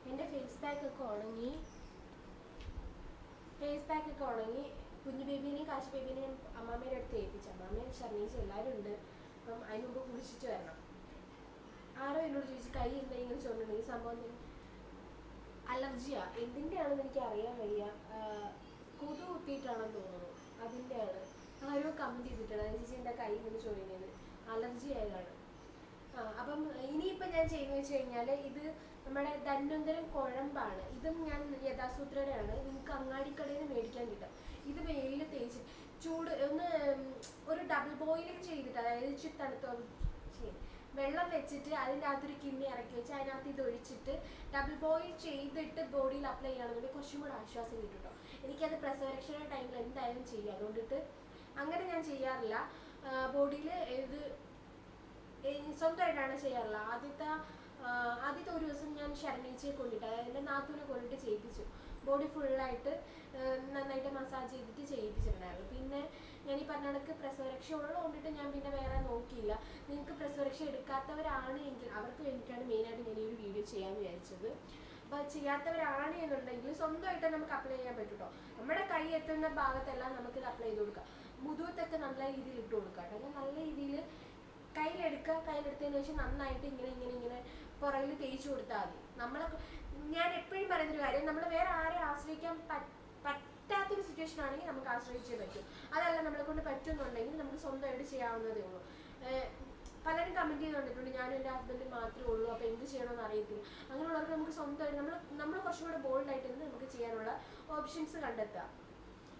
S1: എന്റെ ഫേസ് പാക്ക് ഒക്കെ ഉണങ്ങി. ഫേസ് പാക്ക് ഒക്കെ ഉണങ്ങി. കുഞ്ഞു ബേബിനെയും കാശ് ബേബിനെയും അമ്മാമ്മേന്റെ അടുത്ത് ഏൽപ്പിച്ചു. അമ്മാമ്മയും ഷർണീസ് എല്ലാവരും ഉണ്ട്. അപ്പം അതിന് മുമ്പ് കുളിച്ചിട്ട് വരണം. ആരോ എന്നോട് ചോദിച്ചു കൈ എന്താ ഇങ്ങനെ ചുമന്നുണ്ട് ഈ സംഭവം അലർജിയാ. എന്തിന്റെയാണെന്ന് എനിക്ക് അറിയാൻ വയ്യ. കൊതു കുത്തിയിട്ടാണെന്ന് തോന്നുന്നു. അതിന്റെയാണ് ആരോ കമന്റ് ചെയ്തിട്ടാണ്. ചേച്ചി എന്റെ കൈ ഇങ്ങനെ ചൊറിയുന്നത് അലർജി ആയതാണ്. ആ അപ്പം ഇനിയിപ്പോൾ ഞാൻ ചെയ്യുന്നത് വെച്ച് കഴിഞ്ഞാൽ ഇത് നമ്മുടെ ധന്വന്തരം കുഴമ്പാണ്. ഇതും ഞാൻ യഥാസൂത്രയുടെയാണ് നിങ്ങൾക്ക് അങ്ങാടിക്കടയിൽ നിന്ന് മേടിക്കാൻ കിട്ടും. ഇത് വെയിലിൽ തേച്ച് ചൂട് ഒന്ന് ഒരു ഡബിൾ ബോയിലിംഗ് ചെയ്തിട്ട് അതായത് ഇച്ചിരി തണുത്ത ചെയ്യും വെള്ളം വെച്ചിട്ട് അതിന്റെ അകത്തൊരു കിണ്ണി ഇറക്കി വെച്ച് അതിനകത്ത് ഇത് ഒഴിച്ചിട്ട് ഡബിൾ ബോയിൽ ചെയ്തിട്ട് ബോഡിയിൽ അപ്ലൈ ചെയ്യുകയാണെന്നുണ്ടെങ്കിൽ കുറച്ചും കൂടെ ആശ്വാസം കിട്ടും കേട്ടോ എനിക്കത് പ്രസവരക്ഷയുടെ ടൈമിൽ എന്തായാലും ചെയ്യാം. അതുകൊണ്ടിട്ട് അങ്ങനെ ഞാൻ ചെയ്യാറില്ല. ബോഡിയിൽ ഇത് സ്വന്തമായിട്ടാണ് ചെയ്യാറുള്ളത്. ആദ്യത്തെ ആദ്യത്തെ ഒരു ദിവസം ഞാൻ ശരണീച്ചയെ കൊണ്ടിട്ട് അതായത് എന്റെ നാത്തൂനെ കൊണ്ടിട്ട് ചെയ്യിപ്പിച്ചു. ബോഡി ഫുള്ളായിട്ട് നന്നായിട്ട് മസാജ് ചെയ്തിട്ട് ചെയ്യിപ്പിച്ചിട്ടുണ്ടായിരുന്നു. പിന്നെ ഞാൻ ഈ പറഞ്ഞ കണക്ക് പ്രസവരക്ഷ ഉള്ളതുകൊണ്ടിട്ട് ഞാൻ പിന്നെ വേറെ നോക്കിയില്ല. നിങ്ങൾക്ക് പ്രസവരക്ഷ എടുക്കാത്തവരാണ് എങ്കിൽ അവർക്ക് വേണ്ടിയിട്ടാണ് മെയിനായിട്ട് ഞാൻ ഈ ഒരു വീഡിയോ ചെയ്യാമെന്ന് വിചാരിച്ചത്. അപ്പോൾ ചെയ്യാത്തവരാണ് എന്നുണ്ടെങ്കിൽ സ്വന്തമായിട്ട് നമുക്ക് അപ്ലൈ ചെയ്യാൻ പറ്റും നമ്മുടെ കൈ എത്തുന്ന ഭാഗത്തെല്ലാം നമുക്ക് ഇത് അപ്ലൈ ചെയ്ത് കൊടുക്കാം. മുതുകത്തൊക്കെ നല്ല രീതിയിൽ ഇട്ട് കൊടുക്കാം കേട്ടോ. നല്ല രീതിയിൽ കയ്യിലെടുക്കുക. കയ്യിലെടുത്തതിന് ശേഷം നന്നായിട്ട് ഇങ്ങനെ ഇങ്ങനെ ഇങ്ങനെ പുറകിൽ തേച്ച് കൊടുത്താൽ മതി. നമ്മളെ ഞാൻ എപ്പോഴും പറയുന്നൊരു കാര്യം നമ്മൾ വേറെ ആരെ ആശ്രയിക്കാൻ പറ്റ പറ്റാത്തൊരു സിറ്റുവേഷൻ ആണെങ്കിൽ നമുക്ക് ആശ്രയിച്ചേ പറ്റും. അതല്ല നമ്മളെ കൊണ്ട് പറ്റുന്നുണ്ടെങ്കിൽ നമുക്ക് സ്വന്തമായിട്ട് ചെയ്യാവുന്നതേ ഉള്ളൂ. പലരും കമന്റ് ചെയ്ത് കണ്ടിട്ടുണ്ട് ഞാനും എന്റെ ഹസ്ബൻഡ് മാത്രമേ ഉള്ളൂ അപ്പോൾ എന്ത് ചെയ്യണമെന്ന് അറിയത്തില്ല. അങ്ങനെയുള്ളവർക്ക് നമുക്ക് സ്വന്തമായിട്ട് നമ്മൾ നമ്മൾ കുറച്ചും കൂടെ ബോൾഡായിട്ട് ഇരുന്ന് നമുക്ക് ചെയ്യാനുള്ള ഓപ്ഷൻസ് കണ്ടെത്തുക.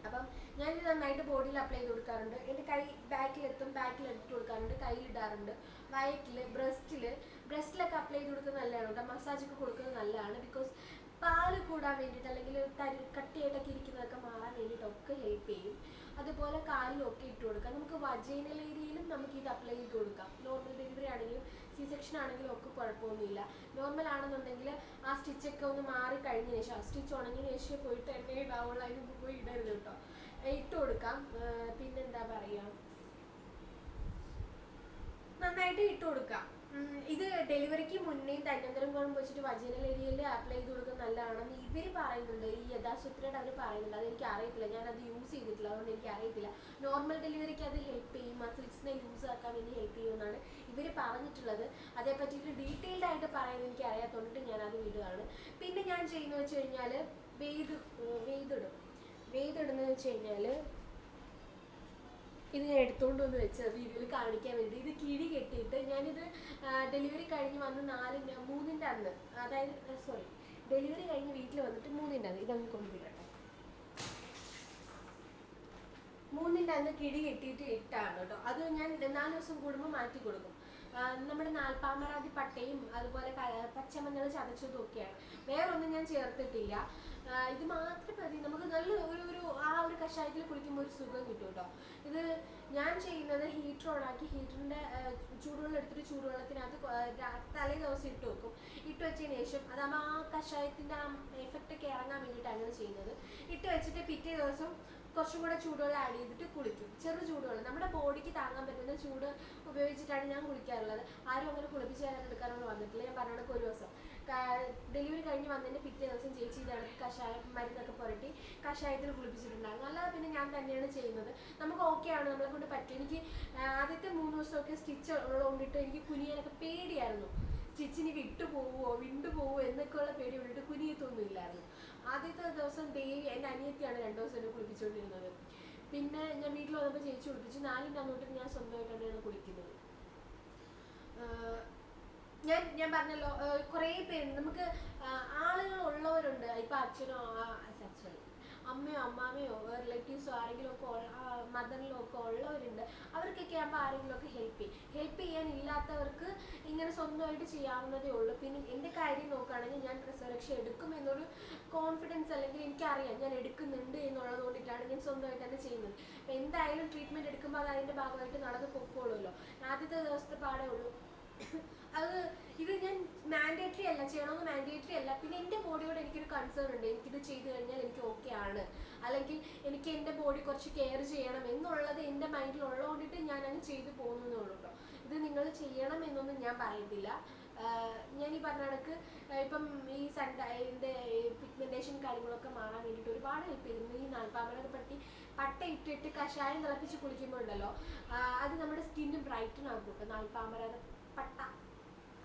S1: അപ്പം ഞാനിത് നന്നായിട്ട് ബോഡിയിൽ അപ്ലൈ ചെയ്ത് കൊടുക്കാറുണ്ട്. എന്റെ കൈ ബാക്കിലെത്തും ബാക്കിൽ എടുത്ത് കൊടുക്കാറുണ്ട്. കയ്യിലിടാറുണ്ട്. വയറ്റിൽ ബ്രസ്റ്റിൽ ബ്രസ്റ്റിലൊക്കെ അപ്ലൈ ചെയ്ത് കൊടുക്കുന്നത് നല്ലതാണ്. കേട്ടോ മസാജൊക്കെ കൊടുക്കുന്നത് നല്ലതാണ്. ബിക്കോസ് പാൽ കൂടാൻ വേണ്ടിയിട്ട് അല്ലെങ്കിൽ തരി കട്ടിയായിട്ടൊക്കെ ഇരിക്കുന്നതൊക്കെ മാറാൻ വേണ്ടിയിട്ടൊക്കെ ഹെൽപ്പ് ചെയ്യും. അതുപോലെ കാലിലൊക്കെ ഇട്ട് കൊടുക്കാം. നമുക്ക് വജൈനൽ ഏരിയയിലും നമുക്ക് ഇത് അപ്ലൈ ചെയ്ത് കൊടുക്കാം. നോർമൽ ഡെലിവറി ആണെങ്കിലും സി സെക്ഷൻ ആണെങ്കിലും ഒക്കെ കുഴപ്പമൊന്നുമില്ല. നോർമൽ ആണെന്നുണ്ടെങ്കിൽ ആ സ്റ്റിച്ചൊക്കെ ഒന്ന് മാറി കഴിഞ്ഞ ശേഷം ആ സ്റ്റിച്ച് ഉണങ്ങിയ ശേഷം പോയിട്ട് എണ്ണ ഇടാവുള്ള അതിന് പോയി ഇടരുത് കേട്ടോ. ഇട്ട് കൊടുക്കാം. പിന്നെന്താ പറയുക നന്നായിട്ട് ഇട്ട് കൊടുക്കാം. ഇത് ഡെലിവറിക്ക് മുന്നേ തന്നന്തരം കോളം വെച്ചിട്ട് വജനൽ ഏരിയയിൽ അപ്ലൈ ചെയ്ത് കൊടുക്കുന്നത് നല്ലതാണെന്ന് ഇവർ പറയുന്നുണ്ട്. ഈ യഥാശുദ്രയുടെ അവർ പറയുന്നുണ്ട്. അത് എനിക്ക് അറിയത്തില്ല. ഞാൻ അത് യൂസ് ചെയ്തിട്ടില്ല. അതുകൊണ്ട് എനിക്ക് അറിയത്തില്ല. നോർമൽ ഡെലിവറിക്ക് അത് ഹെൽപ്പ് ചെയ്യും. മസിൽസിനെ യൂസ് ആക്കാൻ വേണ്ടി ഹെൽപ്പ് ചെയ്യുമെന്നാണ് ഇവർ പറഞ്ഞിട്ടുള്ളത്. അതേ പറ്റിയിട്ട് ഡീറ്റെയിൽഡ് ആയിട്ട് പറയാൻ എനിക്ക് അറിയാത്തതുകൊണ്ട് ഞാൻ അത് വിടുകയാണ് പിന്നെ ഞാൻ ചെയ്യുന്നത് വെച്ച് കഴിഞ്ഞാൽ വെയ്ത് വെയ്തിടും വെയ്തിടുന്നത് വെച്ച് കഴിഞ്ഞാൽ ഇത് ഞാൻ എടുത്തുകൊണ്ട് വന്ന് വെച്ച് വീഡിയോയിൽ കാണിക്കാൻ വേണ്ടി. ഇത് കിഴി കെട്ടിയിട്ട് ഞാനിത് ഡെലിവറി കഴിഞ്ഞ് വന്ന് നാലിന്റെ മൂന്നിന്റെ അന്ന് അതായത് സോറി ഡെലിവറി കഴിഞ്ഞ് വീട്ടിൽ വന്നിട്ട് മൂന്നിന്റെ അന്ന്. ഇതങ്ങ് കൊണ്ടുവരട്ടെ മൂന്നിന്റെ അന്ന് കിഴി കെട്ടിയിട്ട് ഇട്ടാണ് കേട്ടോ. അത് ഞാൻ നാല് ദിവസം കൂടുമ്പോൾ മാറ്റി കൊടുക്കും. നമ്മുടെ നാൽപ്പാമറാതി പട്ടയും അതുപോലെ പച്ചമഞ്ഞൾ ചതച്ചതും ഒക്കെയാണ്. വേറൊന്നും ഞാൻ ചേർത്തിട്ടില്ല. ഇത് മാത്രം മതി. നമുക്ക് നല്ല ഒരു ഒരു ആ ഒരു കഷായത്തിൽ കുളിക്കുമ്പോൾ ഒരു സുഖം കിട്ടും കേട്ടോ ഇത് ഞാൻ ചെയ്യുന്നത് ഹീറ്റർ ഓണാക്കി ഹീറ്ററിന്റെ ചൂടുവെള്ളം എടുത്തിട്ട് ചൂടുവെള്ളത്തിനകത്ത് തലേ ദിവസം ഇട്ട് വെക്കും. ഇട്ട് വെച്ചതിന് ശേഷം അതാകുമ്പോൾ ആ കഷായത്തിന്റെ ആ എഫക്റ്റ് ഒക്കെ ഇറങ്ങാൻ വേണ്ടിയിട്ട് അങ്ങനെ ചെയ്യുന്നത്. ഇട്ട് വെച്ചിട്ട് പിറ്റേ ദിവസം കുറച്ചും കൂടെ ചൂടുവെള്ളം ആഡ് ചെയ്തിട്ട് കുളിക്കും. ചെറു ചൂടുവെള്ളം. നമ്മുടെ ബോഡിക്ക് താങ്ങാൻ പറ്റുന്ന ചൂട് ഉപയോഗിച്ചിട്ടാണ് ഞാൻ കുളിക്കാറുള്ളത്. ആരും അങ്ങനെ കുളിപ്പിച്ച് തരാൻ എടുക്കാനൊന്നും വന്നിട്ടില്ല. ഞാൻ പറഞ്ഞ ഒരു ദിവസം. ഡെലിവറി കഴിഞ്ഞ് വന്നതിന്റെ പിറ്റേ ദിവസം ചേച്ചി ഇതാണ് കഷായം മരുന്നൊക്കെ പുരട്ടി കഷായത്തിൽ കുളിപ്പിച്ചിട്ടുണ്ടായിരുന്നു. അല്ലാതെ പിന്നെ ഞാൻ തന്നെയാണ് ചെയ്യുന്നത്. നമുക്ക് ഓക്കെ ആണ് നമ്മളെ കൊണ്ട് പറ്റും. എനിക്ക് ആദ്യത്തെ മൂന്ന് ദിവസമൊക്കെ സ്റ്റിച്ച് ഉള്ളതുകൊണ്ടിട്ട് എനിക്ക് കുനിയാനൊക്കെ പേടിയായിരുന്നു. സ്റ്റിച്ചിന് വിട്ടു പോവുമോ വിണ്ടു പോവുമോ എന്നൊക്കെയുള്ള പേടി കൊണ്ടിട്ട് കുനിയത്തൊന്നുമില്ലായിരുന്നു ആദ്യത്തെ ദിവസം ദേവി എന്റെ അനിയത്തിയാണ് രണ്ട് ദിവസം കുളിപ്പിച്ചുകൊണ്ടിരുന്നത് പിന്നെ ഞാൻ വീട്ടിൽ വന്നപ്പോൾ ചേച്ചി കുളിപ്പിച്ചു നാലിന്റെ അങ്ങോട്ട് ഞാൻ സ്വന്തമായിട്ടാണ് കുളിക്കുന്നത്. ഞാൻ ഞാൻ പറഞ്ഞല്ലോ കുറേ പേര് നമുക്ക് ആളുകൾ ഉള്ളവരുണ്ട് ഇപ്പം അച്ഛനോ സോറി അമ്മയോ അമ്മാമയോ റിലേറ്റീവ്സോ ആരെങ്കിലും ഒക്കെ മദറിലോ ഒക്കെ ഉള്ളവരുണ്ട്. അവർക്കൊക്കെ ആകുമ്പോൾ ആരെങ്കിലും ഒക്കെ ഹെൽപ്പ് ചെയ്യും. ഹെൽപ്പ് ചെയ്യാൻ ഇല്ലാത്തവർക്ക് ഇങ്ങനെ സ്വന്തമായിട്ട് ചെയ്യാവുന്നതേ ഉള്ളൂ. പിന്നെ എന്റെ കാര്യം നോക്കുകയാണെങ്കിൽ ഞാൻ പ്രസവരക്ഷ എടുക്കും എന്നൊരു കോൺഫിഡൻസ് അല്ലെങ്കിൽ എനിക്കറിയാം. ഞാൻ എടുക്കുന്നുണ്ട് എന്നുള്ളത് കൊണ്ടിട്ടാണ് ഞാൻ സ്വന്തമായിട്ട് തന്നെ ചെയ്യുന്നത്. അപ്പം എന്തായാലും ട്രീറ്റ്മെന്റ് എടുക്കുമ്പോൾ അത് അതിന്റെ ഭാഗമായിട്ട് നടന്ന് പൊക്കോളുമല്ലോ. ആദ്യത്തെ ദിവസത്തെ പാടേ ഉള്ളൂ. അത് ഇത് ഞാൻ മാൻഡേറ്ററി അല്ല ചെയ്യണമെന്ന് മാൻഡേറ്ററി അല്ല. പിന്നെ എന്റെ ബോഡിയോട് എനിക്കൊരു കൺസേൺ ഉണ്ട്. എനിക്കിത് ചെയ്തു കഴിഞ്ഞാൽ എനിക്ക് ഓക്കെ ആണ്. അല്ലെങ്കിൽ എനിക്ക് എന്റെ ബോഡി കുറച്ച് കെയർ ചെയ്യണം എന്നുള്ളത് എന്റെ മൈൻഡിൽ ഉള്ളതുകൊണ്ടിട്ട് ഞാൻ അങ്ങ് ചെയ്തു പോകുന്നതേ ഉള്ളൂ കേട്ടോ ഇത് നിങ്ങൾ ചെയ്യണം എന്നൊന്നും ഞാൻ പറയത്തില്ല ആഹ് ഞാൻ ഈ പറഞ്ഞ കണക്ക് ഇപ്പം ഈ സൺഡ ഇതിന്റെ പിഗ്മെന്റേഷൻ കാര്യങ്ങളൊക്കെ മാറാൻ വേണ്ടിയിട്ട് ഒരുപാട് ഹെൽപ്പ് ചെയ്യുന്നു ഈ നാൽപ്പാമരൊക്കെ പറ്റി പട്ട ഇട്ടിട്ട് കഷായം തിളപ്പിച്ച് കുളിക്കുമ്പോൾ ഉണ്ടല്ലോ അത് നമ്മുടെ സ്കിന്ന് ബ്രൈറ്റൻ ആകും കേട്ടോ നാൽപ്പാമര പട്ട.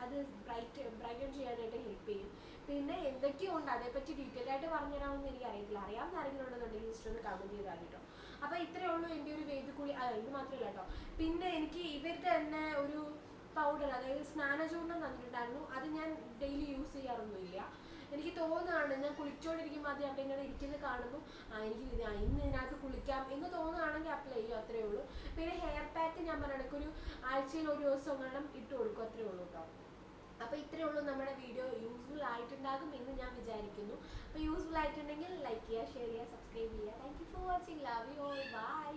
S1: അത് ബ്രൈറ്റ് ബ്രൈറ്റൺ ചെയ്യാനായിട്ട് ഹെൽപ്പ് ചെയ്യും. പിന്നെ എന്തൊക്കെയോ ഉണ്ട് അതേപ്പറ്റി ഡീറ്റെയിൽ ആയിട്ട് പറഞ്ഞുതരാമെന്ന് എനിക്ക് അറിയത്തില്ല അറിയാവുന്ന ആരെങ്കിലും ഉണ്ടെന്നുണ്ടെങ്കിൽ ജസ്റ്റ് ഒന്ന് കമന്റ് ചെയ്താൽ കേട്ടോ. അപ്പോൾ ഇത്രയേ ഉള്ളൂ എന്റെ ഒരു വേദിക്കുളി ഇത് മാത്രമല്ല കേട്ടോ. പിന്നെ എനിക്ക് ഇവരുടെ തന്നെ ഒരു പൗഡർ അതായത് സ്നാനചൂർണം തന്നിട്ടുണ്ടായിരുന്നു. അത് ഞാൻ ഡെയിലി യൂസ് ചെയ്യാറൊന്നുമില്ല. എനിക്ക് തോന്നുകയാണ് ഞാൻ കുളിച്ചോണ്ടിരിക്കുമ്പോൾ അത് അവിടെ ഇങ്ങനെ ഇരിക്കുന്നത് കാണുന്നു. ആ എനിക്ക് ഇന്ന് ഇതിനകത്ത് കുളിക്കാം എന്ന് തോന്നുകയാണെങ്കിൽ അപ്ലൈ ചെയ്യും. അത്രേ ഉള്ളൂ. പിന്നെ ഹെയർ പാക്ക് ഞാൻ പറഞ്ഞ ഒരു ആഴ്ചയിൽ ഒരു ദിവസം എങ്ങാനും ഇട്ട് കൊടുക്കും. അത്രേ ഉള്ളൂ കേട്ടോ. അപ്പോൾ ഇത്രയേ ഉള്ളൂ നമ്മുടെ വീഡിയോ യൂസ്ഫുൾ ആയിട്ടുണ്ടാകും എന്ന് ഞാൻ വിചാരിക്കുന്നു. അപ്പോൾ യൂസ്ഫുൾ ആയിട്ടുണ്ടെങ്കിൽ ലൈക്ക് ചെയ്യുക ഷെയർ ചെയ്യുക സബ്സ്ക്രൈബ് ചെയ്യുക. Thank you for watching love you all bye